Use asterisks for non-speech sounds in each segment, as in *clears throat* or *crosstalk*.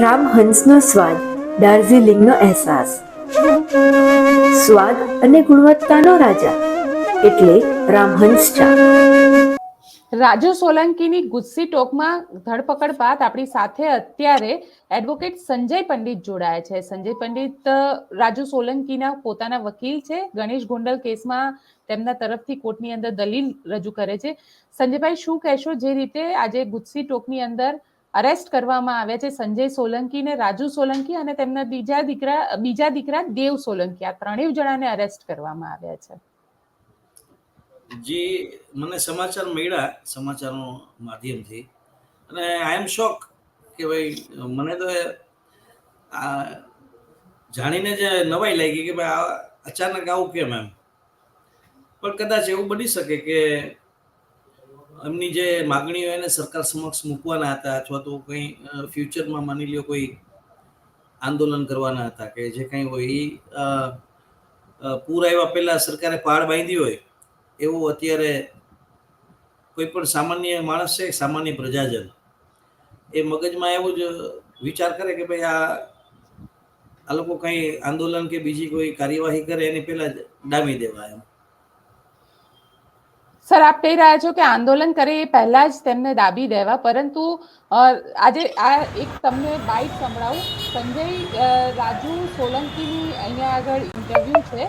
રામહંસનો સ્વાદ દાર્જિલિંગનો અહેસાસ. સ્વાદ અને ગુણવત્તાનો રાજા, એટલે રામહંસ ચા. રાજુ સોલંકીની ગુસ્સી ટોકમાં ધરપકડ બાદ આપણી સાથે અત્યારે એડવોકેટ સંજય પંડિત જોડાયા છે. સંજય પંડિત રાજુ સોલંકીના પોતાના વકીલ છે. ગણેશ ગોંડલ કેસમાં તેમના તરફથી કોર્ટની અંદર દલીલ રજૂ કરે છે. સંજયભાઈ, શું કહેશો? જે રીતે આજે ગુસ્સી ટોકની અંદર અરેસ્ટ કરવામાં આવ્યા છે સંજય સોલંકી ને રાજુ સોલંકી અને તેમના બીજા દીકરા બીજા દીકરા દેવ સોલંકી. આ ત્રણેય જણાને અરેસ્ટ કરવામાં આવ્યા છે. જે મને સમાચાર મળ્યા સમાચારનો માધ્યમથી, અને આઈ એમ શોક કે ભાઈ, મને તો આ જાણીને જ નવાઈ લાગી કે ભાઈ આ અચાનક આવું કેમ એમ? પણ કદાચ એવું બની શકે કે એમની જે માગણીઓ એને સરકાર સમક્ષ મૂકવાના હતા અથવા તો કંઈ ફ્યુચરમાં માની લ્યો કોઈ આંદોલન કરવાના હતા કે જે કંઈ હોય એ પૂર આવ્યા પહેલાં સરકારે પાળ બાંધી હોય, એવું અત્યારે કોઈ પણ સામાન્ય માણસ છે, સામાન્ય પ્રજાજન, એ મગજમાં એવું જ વિચાર કરે કે ભાઈ આ આ લોકો કંઈ આંદોલન કે બીજી કોઈ કાર્યવાહી કરે એની પહેલાં જ ડામી દેવા એમ. સર આપ કહી રહ્યા છો કે આંદોલન કરે એ પહેલા જ તેમને દાબી દેવા પરંતુ આજે આ એક તમને બાઇટ સંભળાવું. સંજય રાજુ સોલંકીની અહીંયા આગળ ઇન્ટરવ્યુ છે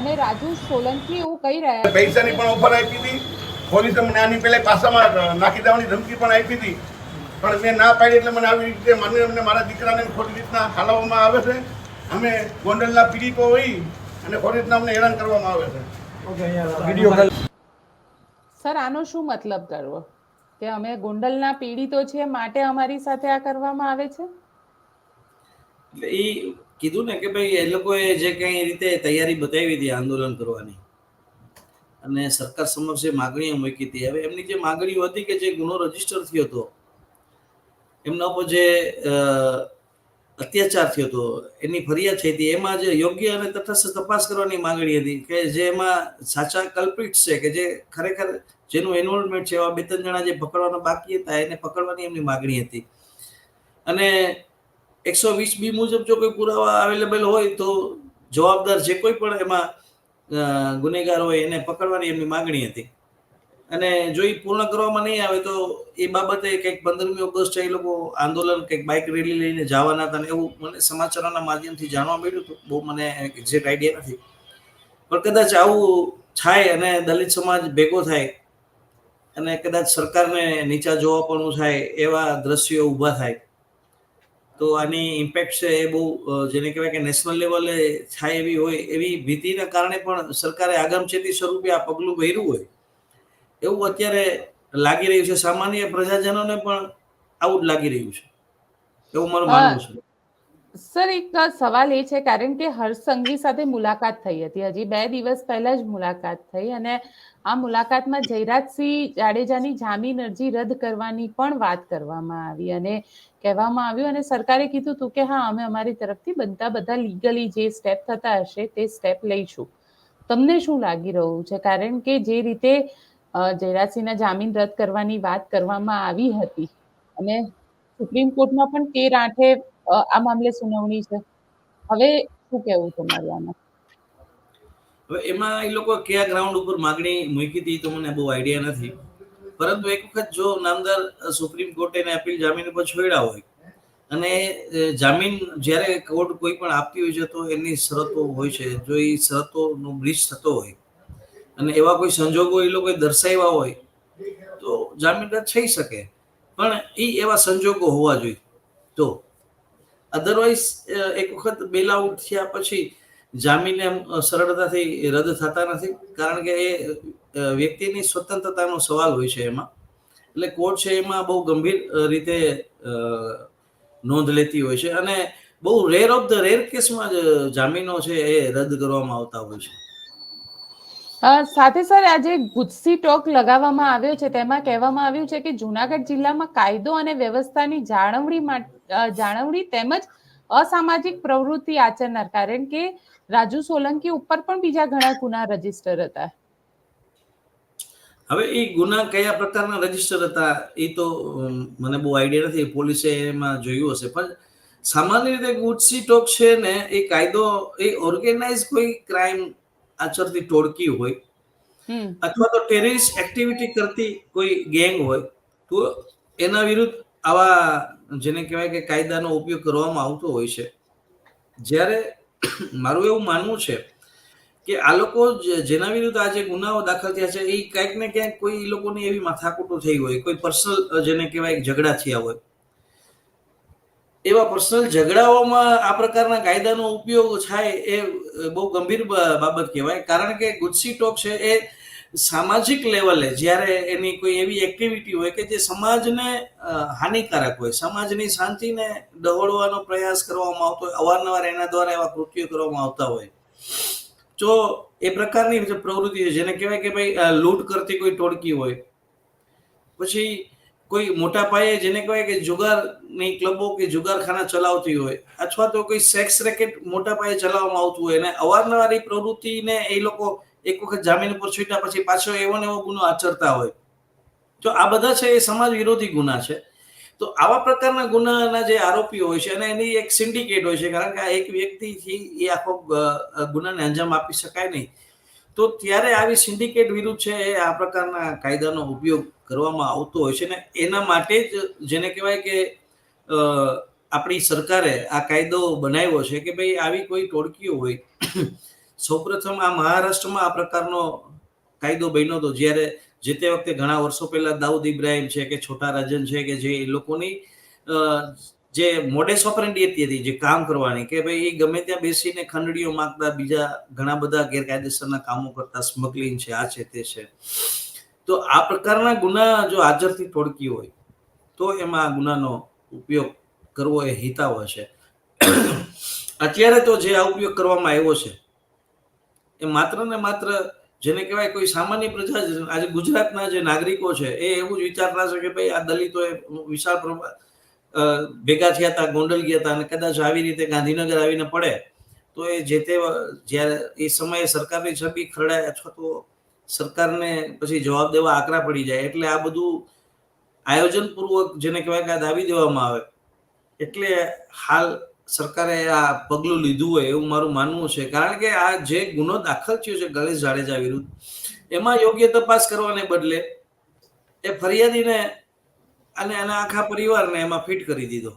અને રાજુ સોલંકી એવું કહી રહ્યા છે પૈસાની પણ ઓફર આપી હતી. પોલીસે મને આની પહેલા પાસામાં નાખી દેવાની ધમકી પણ આપી હતી. પણ મેં ના પાડી એટલે મને આવી રીતે મને એમને મારા દીકરાને ખોટી રીતના ખાલવામાં આવે છે. અમે ગોંડલના પીડિતો હોઈ અને ખોટી રીતના અમને હેરાન કરવામાં આવે છે. સર, આનો શું મતલબ કરવો? કે અમે ગોંડલના પીડિતો છીએ, માટે અમારી સાથે આ કરવામાં આવે છે? એટલે એ કીધું ને કે ભાઈ, એ લોકોએ જે કંઈ રીતે તૈયારી બતાવી હતી આંદોલન કરવાની. અને સરકાર સમક્ષ જે માગણીઓ મૂકી હતી. હવે એમની જે માગણીઓ હતી કે જે ગુનો રજિસ્ટર થયો હતો, એમના ઉપર જે અત્યાચાર થયો હતો. એની ફરિયાદ થઈ હતી. એમાં જે યોગ્ય અને તટસ્થ તપાસ કરવાની માંગણી હતી કે જે એમાં સાચા કલ્પિટ છે કે જે ખરેખર જેનું ઇન્વોલ્વમેન્ટ છે એવા બે ત્રણ જણા જે પકડવાના બાકી હતા, એને પકડવાની એમની માગણી હતી. અને એકસો વીસ બી મુજબ જો કોઈ પુરાવા અવેલેબલ હોય તો જવાબદાર જે કોઈ પણ એમાં ગુનેગાર હોય એને પકડવાની એમની માગણી હતી. અને જો એ પૂર્ણ કરવામાં નહીં આવે તો એ બાબતે કંઈક પંદરમી ઓગસ્ટ એ લોકો આંદોલન, કંઈક બાઇક રેલી લઈને જવાના હતા એવું મને સમાચારોના માધ્યમથી જાણવા મળ્યું હતું. બહુ મને એક્ઝેક્ટ આઈડિયા નથી. પણ કદાચ આવું થાય અને દલિત સમાજ ભેગો થાય અને કદાચ સરકારને નીચા જોવા પણ થાય એવા દ્રશ્યો ઊભા થાય, તો આની ઇમ્પેક્ટ છે એ બહુ જેને કહેવાય કે નેશનલ લેવલે થાય એવી હોય એવી ભીતિના કારણે પણ સરકારે આગમચેતી સ્વરૂપે આ પગલું ભર્યું હોય. એવું અત્યારે લાગી રહ્યું છે. સામાન્ય પ્રજાજનોને પણ આવું જ લાગી રહ્યું છે. એવું મારું માનવું છે. સર એક સવાલ એ છે કારણ કે હર્ષ સાથે મુલાકાત થઈ હતી. હજી બે દિવસ પહેલા જ મુલાકાત થઈ અને આ મુલાકાતમાં જયરાજસિંહ જાડેજાની જામીન અરજી રદ કરવાની પણ વાત કરવામાં આવી અને કહેવામાં આવ્યું અને સરકારે કીધું હતું કે હા અમે અમારી તરફથી બનતા બધા લીગલી જે સ્ટેપ થતા હશે તે સ્ટેપ લઈશું. તમને શું લાગી રહ્યું છે? કારણ કે જે રીતે જયરાજસિંહના જામીન રદ કરવાની વાત કરવામાં આવી હતી. અને સુપ્રીમ કોર્ટમાં પણ તેર આઠે આ મામલે સુનાવણી છે. હવે શું કહેવું તમારું આમાં? એમાં એ લોકો કયા ગ્રાઉન્ડ ઉપર માગણી મૂકી હતી તો મને બહુ આઈડિયા નથી. પરંતુ એક વખત જો નામદાર સુપ્રીમ કોર્ટે એને અપીલ જામીન ઉપર છોડ્યા હોય અને જામીન જ્યારે કોર્ટ કોઈ પણ આપતી હોય છે તો એની શરતો હોય છે. જો એ શરતોનો બ્રિજ થતો હોય અને એવા કોઈ સંજોગો એ લોકોએ દર્શાવ્યા હોય, તો જામીનદાર થઈ શકે. પણ એ એવા સંજોગો હોવા જોઈએ. તો અધરવાઇઝ એક વખત બેલ આઉટ થયા પછી જામીન એમ સરળતાથી રદ થતા નથી. કારણ કે એ વ્યક્તિની સ્વતંત્રતાનો સવાલ હોય છે એમાં. એટલે કોર્ટ છે એમાં બહુ ગંભીર રીતે નોંધ લેતી હોય છે. અને બહુ રેર ઓફ ધ રેર કેસમાં જ જામીનો છે એ રદ કરવામાં આવતા હોય છે. સાથે સર આજે ગુજસી ટોક લગાવવામાં આવ્યો છે. તેમાં કહેવામાં આવ્યું છે કે જુનાગઢ જિલ્લામાં કાયદો અને વ્યવસ્થાની જાળવણી જાળવણી તેમજ અસામાજિક પ્રવૃત્તિ આચરનાર. કારણ કે રાજુ સોલંકી ઉપર પણ બીજા ઘણા ગુના રજિસ્ટર હતા. હવે એ ગુના કયા પ્રકારના રજિસ્ટર હતા એ તો મને બહુ આઈડિયા નથી. પોલીસે એમાં જોયું હશે. પણ સામાન્ય રીતે ગુજસી ટોક છે ને, એ કાયદો, એ ઓર્ગેનાઇઝ કોઈ ક્રાઇમ આચરતી ટોળકી હોય અથવા તો ટેરરિસ્ટ એક્ટિવિટી કરતી કોઈ ગેંગ હોય તો એના વિરુદ્ધ આવા જેને કહેવાય કે કાયદાનો ઉપયોગ કરવામાં આવતો હોય છે. જ્યારે *clears throat* મારું એવું માનવું છે કે આ લોકો જેના વિરુદ્ધ આ જે ગુનાઓ દાખલ થયા છે એ ક્યાંક ને ક્યાંક કોઈ લોકોની એવી માથાકૂટો થઈ હોય કોઈ પર્સનલ જેને કહેવાય ઝઘડા થયા હોય એવા પર્સનલ ઝઘડાઓમાં આ પ્રકારના કાયદાનો ઉપયોગ થાય એ બહુ ગંભીર બાબત કહેવાય. કારણ કે ગુસ્સી ટોક છે એ સામાજિક લેવલે જ્યારે એની કોઈ એવી એક્ટિવિટી હોય કે જે સમાજને હાનિકારક હોય, સમાજની શાંતિને ડહોળવાનો પ્રયાસ કરવામાં આવતો હોય, અવારનવાર એના દ્વારા એવા કૃત્યો કરવામાં આવતા હોય, તો એ પ્રકારની જે પ્રવૃત્તિ હોય જેને કહેવાય કે ભાઈ લૂંટ કરતી કોઈ ટોળકી હોય, પછી કોઈ મોટા પાયે જેને કહેવાય કે જુગારની ક્લબો કે જુગારખાના ચલાવતી હોય, અથવા તો કોઈ સેક્સ રેકેટ મોટા પાયે ચલાવવામાં આવતું હોય, અને અવારનવાર એ પ્રવૃત્તિને એ લોકો એક વખત જામીન ઉપર છૂટ્યા પછી પાછો એવો ને એવો ગુનો આચરતા હોય. તો આ બધા છે એ સમાજ વિરોધી ગુના છે. તો આવા પ્રકારના ગુનાના જે આરોપીઓ હોય છે અને એની એક સિન્ડિકેટ હોય છે, કારણ કે આ એક વ્યક્તિથી એ આખો ગુનાને અંજામ આપી શકાય નહીં. તો ત્યારે આવી સિન્ડિકેટ વિરુદ્ધ છે એ આ પ્રકારના કાયદાનો ઉપયોગ કરવામાં આવતો હોય છે ને એના માટે જ જેને કહેવાય કે આપણી સરકારે આ કાયદો બનાવ્યો છે કે ભાઈ આવી કોઈ ટોળકીઓ હોય, સૌપ્રથમ આ મહારાષ્ટ્રમાં આ પ્રકારનો કાયદો બન્યો હતો, જ્યારે જે તે વખતે ઘણા વર્ષો પહેલા દાઉદ ઇબ્રાહિમ છે કે છોટા રાજન છે કે જે એ લોકોની જે મોડેસ ઓપરેન્ડી હતી જે કામ કરવાની કે ભાઈ એ ગમે ત્યાં બેસીને ખંડડીઓ માંગતા, બીજા ઘણા બધા ગેરકાયદેસરના કામો કરતા, સ્મગલિંગ છે, આ છે, તે છે. તો આ પ્રકારના ગુના જો હાજરથી થોડકી હોય, તો એમાં આ ગુનાનો ઉપયોગ કરવો એ હિતાવ છે. અત્યારે તો જે આ ઉપયોગ કરવામાં આવ્યો છે, એ માત્ર ને માત્ર જેને કહેવાય કોઈ સામાન્ય પ્રજા આજે ગુજરાતના જે નાગરિકો છે, એ એવું જ વિચારતા છે કે ભાઈ આ દલિતો એ વિશાળ પ્રમાણ ભેગા થયા હતા, ગોંડલ ગયા હતા, અને કદાચ આવી રીતે ગાંધીનગર આવીને પડે, તો એ જે તે જ્યારે એ સમયે સરકારની છબી ખરડાય અથવા તો સરકારને પછી જવાબ દેવા આકરા પડી જાય એટલે આ બધું આયોજનપૂર્વક જેને કહેવાય કે આ દાબી દેવામાં આવે. એટલે હાલ સરકારે આ પગલું લીધું હોય એવું મારું માનવું છે. કારણ કે આ જે ગુનો દાખલ થયો છે ગણેશ જાડેજા વિરુદ્ધ, એમાં યોગ્ય તપાસ કરવાને બદલે એ ફરિયાદીને અને એના આખા પરિવારને એમાં ફિટ કરી દીધો.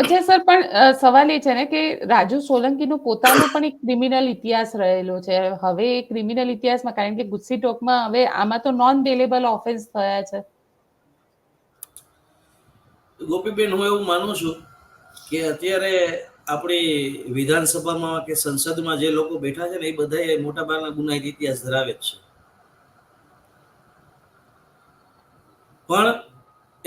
અચ્છા, સર, પણ સવાલ એ છે ને કે રાજુ સોલંકીનો પોતાનો પણ એક ક્રિમિનલ ઇતિહાસ રહેલો છે. હવે એ ક્રિમિનલ ઇતિહાસમાં, કારણ કે ગુસ્સી ટોકમાં હવે આમાં તો નોન બેલેબલ ઓફેન્સ થયા છે. ગોપીબેન, હું એવું માનું છું કે અત્યારે આપણી વિધાનસભામાં કે સંસદમાં જે લોકો બેઠા છે ને, એ બધા મોટાભાગના ગુનાહિત ઇતિહાસ ધરાવે છે. પણ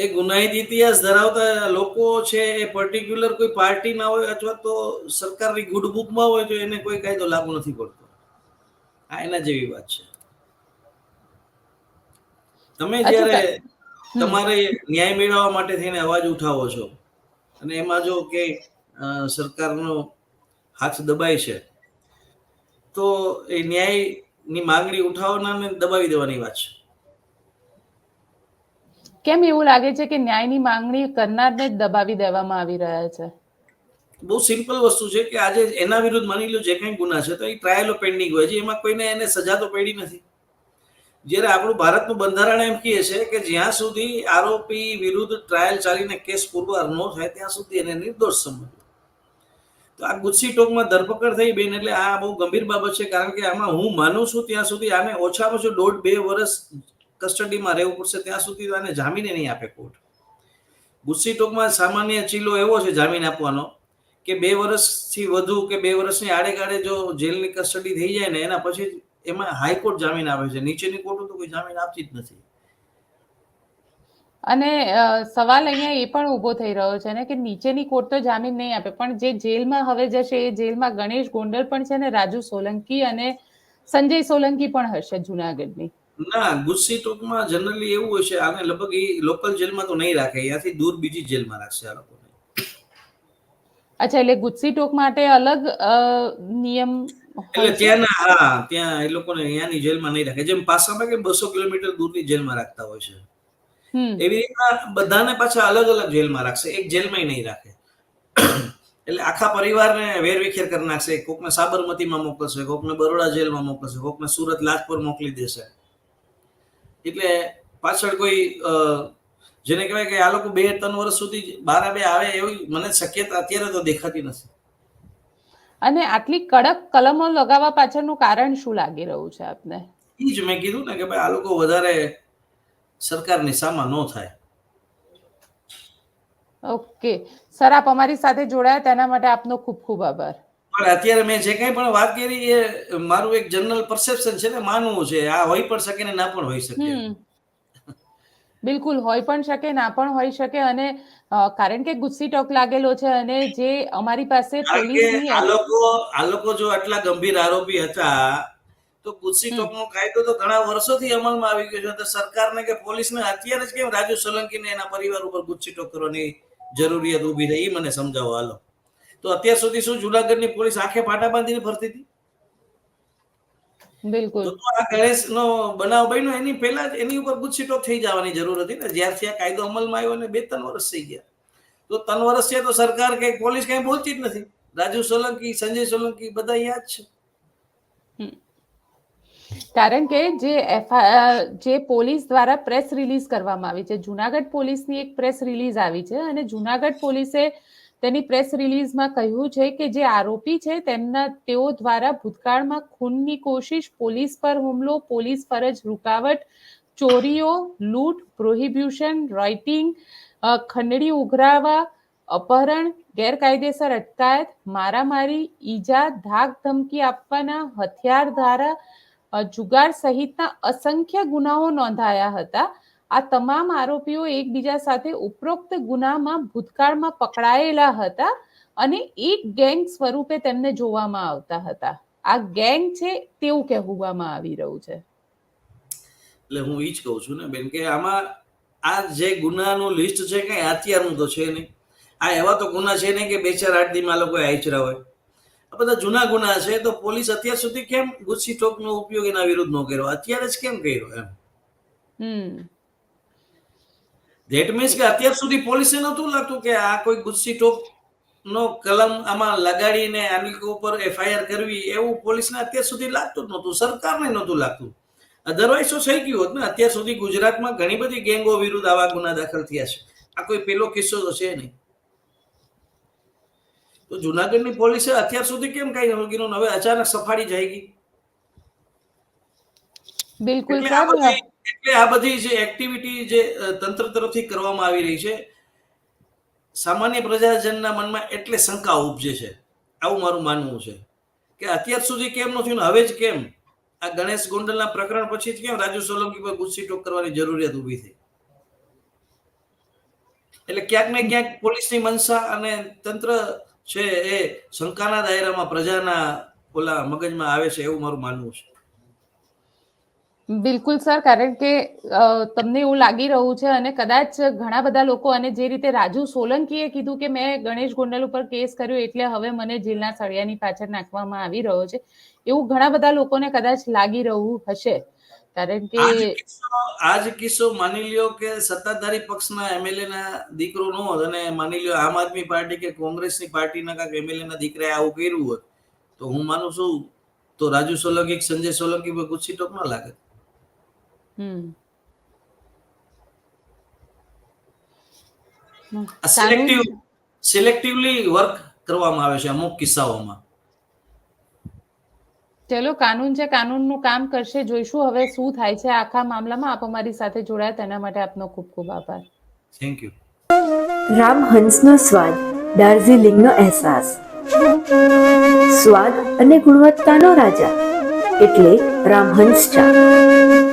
એ ગુનાહિત ઇતિહાસ ધરાવતા લોકો છે એ પર્ટિક્યુલર કોઈ પાર્ટીના હોય અથવા તો સરકારની ગુડ બુકમાં હોય તો એને કોઈ કાયદો લાગુ નથી પડતો. આ એના જેવી વાત છે. તમે જ્યારે તમારે ન્યાય મેળવવા માટે થઈને અવાજ ઉઠાવો છો અને એમાં જો કે સરકારનો હાથ દબાય છે તો એ ન્યાયની માંગણી ઉઠાવનારને દબાવી દેવાની વાત છે. કેમ એવું લાગે છે કે ન્યાયની માંગણી કરનારને જ દબાવી દેવામાં આવી રહ્યા છે? બહુ સિમ્પલ વસ્તુ છે કે આજે એના વિરુદ્ધ માની લો જે કંઈ ગુના છે, તો એ ટ્રાયલો પેન્ડિંગ હોય છે. એમાં કોઈને એને સજા તો પડી નથી. જ્યારે આપણું ભારતનું બંધારણ એમ કહે છે કે જ્યાં સુધી આરોપી વિરુદ્ધ ટ્રાયલ ચાલીને કેસ પુરવાર ન થાય, ત્યાં સુધી એને નિર્દોષ સમજવું. તો આ ગુસ્સી ટોકમાં ધરપકડ થઈ બેન, એટલે આ બહુ ગંભીર બાબત છે. કારણ કે આમાં હું માનું છું, ત્યાં સુધી આને ઓછામાં ઓછું દોઢ બે વર્ષ કસ્ટડીમાં રહેવું પડશે ત્યાં સુધી આને જામીને નહીં આપે કોર્ટ. ગુસ્સી ટોકમાં સામાન્ય ચીલો એવો છે જામીન આપવાનો કે બે વર્ષથી વધુ કે બે વર્ષની આડેગાડે જો જેલની કસ્ટડી થઈ જાય ને એના પછી એમાં હાઈકોર્ટ જામીન આપે છે. નીચેની કોર્ટો તો કોઈ જામીન આપતી જ નથી. અને સવાલ અહીંયા એ પણ ઊભો થઈ રહ્યો છે ને કે નીચેની કોર્ટ તો જામીન નહીં આપે, પણ જે જેલમાં હવે જશે એ જેલમાં ગણેશ ગોંડલ પણ છે ને રાજુ સોલંકી અને સંજય સોલંકી પણ હશે જુનાગઢની. ના ગુસ્સી ટોકમાં જનરલી એવું હોય છે આને લગભગ એ લોકલ જેલમાં તો નહીં રાખે અહીંયાથી દૂર બીજી જેલમાં રાખશે આ લોકોને. અચ્છા એટલે ગુસ્સી ટોક માટે અલગ નિયમ એટલે ત્યાંના હા ત્યાં એ લોકોને અહીંયાની જેલમાં નહીં રાખે. જેમ પાસામાં કે બસો કિલોમીટર દૂરની જેલમાં રાખતા હોય છે. એવી રીતના બધાને પાછા અલગ અલગ જેલમાં રાખશે એક જેલમાં નહીં રાખે. એટલે આખા પરિવારને વેરવિખેર કરી નાખશે કોકને સાબરમતીમાં મોકલશે કોકને બરોડા જેલમાં મોકલશે કોકને સુરત લાજપુર મોકલી દેશે. એટલે પાછળ કોઈ જેને કહેવાય કે આ લોકો બે ત્રણ વર્ષ સુધી બારા બે આવે એવી મને શક્યતા અત્યારે તો દેખાતી નથી. અને આટલી કડક કલમો લગાવવા પાછળનું કારણ શું લાગી રહ્યું છે આપને? એ જ મેં કીધું ને કે ભાઈ આ લોકો વધારે સરકારની સામા ન થાય. ઓકે. સર આપ અમારી સાથે જોડાયા તેના માટે આપનો ખૂબ ખૂબ આભાર. પણ અત્યારે મેં જે કંઈ પણ વાત કરી એ મારું એક જનરલ પરસેપ્શન છે ને માનવું છે. આ હોઈ પણ શકે ને ના પણ હોઈ શકે. બિલકુલ હોય પણ શકે ના પણ હોઈ શકે અને કારણ કે ગુસ્સી ટોક લાગેલો છે અને જે અમારી પાસે આ લોકો આ લોકો જો આટલા ગંભીર આરોપી હતા તો ગુસ્સી. ટોકનો કાયદો તો ઘણા વર્ષોથી અમલમાં આવી ગયો છે તો સરકારને કે પોલીસને અત્યારે જ કેમ રાજુ સોલંકીને એના પરિવાર ઉપર ગુસ્સી ટોક કરવાની જરૂરિયાત ઊભી રહી એ મને સમજાવો હાલો. તો અત્યાર સુધી શું જુનાગઢની પોલીસ આંખે પાટા બાંધીને ફરતી હતી? બિલકુલ. તો આ ગણેશનો બનાવ બન્યો એની પહેલા જ એની ઉપર ગુસ્સી થઈ જવાની જરૂર હતી ને. જ્યારથી આ કાયદો અમલમાં આવ્યો ને બે ત્રણ વર્ષ થઈ ગયા. તો ત્રણ વર્ષ છે તો સરકાર કે પોલીસ કઈ બોલતી જ નથી. રાજુ સોલંકી સંજય સોલંકી બધા અહીંયા જ છે. કારણ કે જે જે પોલીસ દ્વારા પ્રેસ રિલીઝ કરવામાં આવી છે જુનાગઢ પોલીસની એક પ્રેસ રિલીઝ આવી છે અને જુનાગઢ પોલીસે તેની પ્રેસ રિલીઝમાં કહ્યું છે કે જે આરોપી છે, તેમના, તેઓ દ્વારા ભૂતકાળમાં ખૂનની કોશિશ, પોલીસ પર હુમલો, પોલીસ ફરજ, રૂકાવટ, ચોરીઓ, લૂંટ પ્રોહિબ્યુશન રાઇટિંગ ખંડણી ઉઘરાવા, અપહરણ, ગેરકાયદેસર અટકાયત, મારામારી, ઈજા, ધાક ધમકી આપવાના હથિયાર ધારા જુગાર સહિતના અસંખ્ય ગુનાઓ નોંધાયા હતા. આ તમામ આરોપીઓ એકબીજા સાથે ઉપરોક્ત ગુનામાં ભૂતકાળમાં પકડાયેલા હતા અને એક ગેંગ સ્વરૂપે તેમને જોવામાં આવતા હતા. આ ગેંગ છે તેવું કહેવામાં આવી રહ્યું છે. એટલે હું ઈ જ કહું છું ને બેન કે આમાં આ જે ગુનાનું લિસ્ટ છે કઈ અત્યારનું તો છે નહીં. આ એવા તો ગુના છે નહીં કે બે ચાર આઠ દીમાં લોકો આચરા હોય. આ બધા જૂના ગુના છે તો પોલીસ અત્યાર સુધી કેમ ગુસ્સી ટોકનો ઉપયોગ એના વિરુદ્ધ ન કર્યો? અત્યારે જ કેમ કર્યો એમ? હમ. ધેટ મીન્સ કે અત્યાર સુધી પોલીસે નહોતું લાગતું કે આ કોઈ ગુસ્સી ટોક નો કલમ આમાં લગાડીને આની ઉપર એફઆઈઆર કરવી એવું પોલીસને અત્યાર સુધી લાગતું જ નહોતું. સરકારને નહોતું લાગતું. અધરવાઇઝ તો થઈ ગયું હોત ને. અત્યાર સુધી ગુજરાતમાં ઘણી બધી ગેંગો વિરુદ્ધ આવા ગુના દાખલ થયા છે. આ કોઈ પેલો કિસ્સો તો છે નહીં. તો જુનાગઢની પોલીસે અત્યાર સુધી કેમ કઈ નહોતું હવે અચાનક સફાળી જાય ગઈ. બિલકુલ બધી એટલે આ બધી જે એક્ટિવિટી જે તંત્ર તરફથી કરવામાં આવી રહી છે, સામાન્ય પ્રજાજનના મનમાં એટલે શંકા ઉપજે છે. આવું મારું માનવું છે. કે અત્યાર સુધી કેમ નથી હવે જ કેમ? આ ગણેશ ગોંડલના પ્રકરણ પછી જ કેમ રાજુ સોલંકી પર ગુસ્સી ટોક કરવાની જરૂરિયાત ઊભી થઈ? એટલે ક્યાંક ને ક્યાંક પોલીસની મનસા અને તંત્ર છે એ શંકાના દાયરામાં પ્રજાના ઓલા મગજમાં આવે છે એવું મારું માનવું છે. બિલકુલ, સર. કારણ કે તમને એવું લાગી રહ્યું છે અને કદાચ ઘણા બધા લોકો અને જે રીતે રાજુ સોલંકીએ કીધું કે મેં ગણેશ ગોંડલ ઉપર કેસ કર્યો એટલે હવે મને જેલના સળિયાની પાછળ નાખવામાં આવી રહ્યો છે, એવું ઘણા બધા લોકોને કદાચ લાગી રહ્યું હશે. કારણ કે આજ કિસ્સો માની લ્યો કે સત્તાધારી પક્ષના એમએલએ ના દીકરો નો અને માની લ્યો આમ આદમી પાર્ટી કે કોંગ્રેસની પાર્ટીના કાંઈક એમએલએ ના દીકરાએ આવું કર્યું હોત, તો હું માનું છું, તો રાજુ સોલંકી સંજય સોલંકી પર ગુસ્સી ટોક ન લાગે. સિલેક્ટિવ સિલેક્ટિવલી વર્ક કરવામાં આવે છે અમુક કિસ્સાઓમાં. ચલો કાનૂન છે કાનૂનનું કામ કરશે જોઈશું હવે શું થાય છે. આખા મામલામાં આપ અમારી સાથે જોડાયા તેના માટે આપનો ખૂબ ખૂબ આભાર. થેન્ક યુ રામહંસનો સ્વાદ દાર્જિલિંગનો અહેસાસ. સ્વાદ અને ગુણવત્તાનો રાજા એટલે રામહંસ ચા.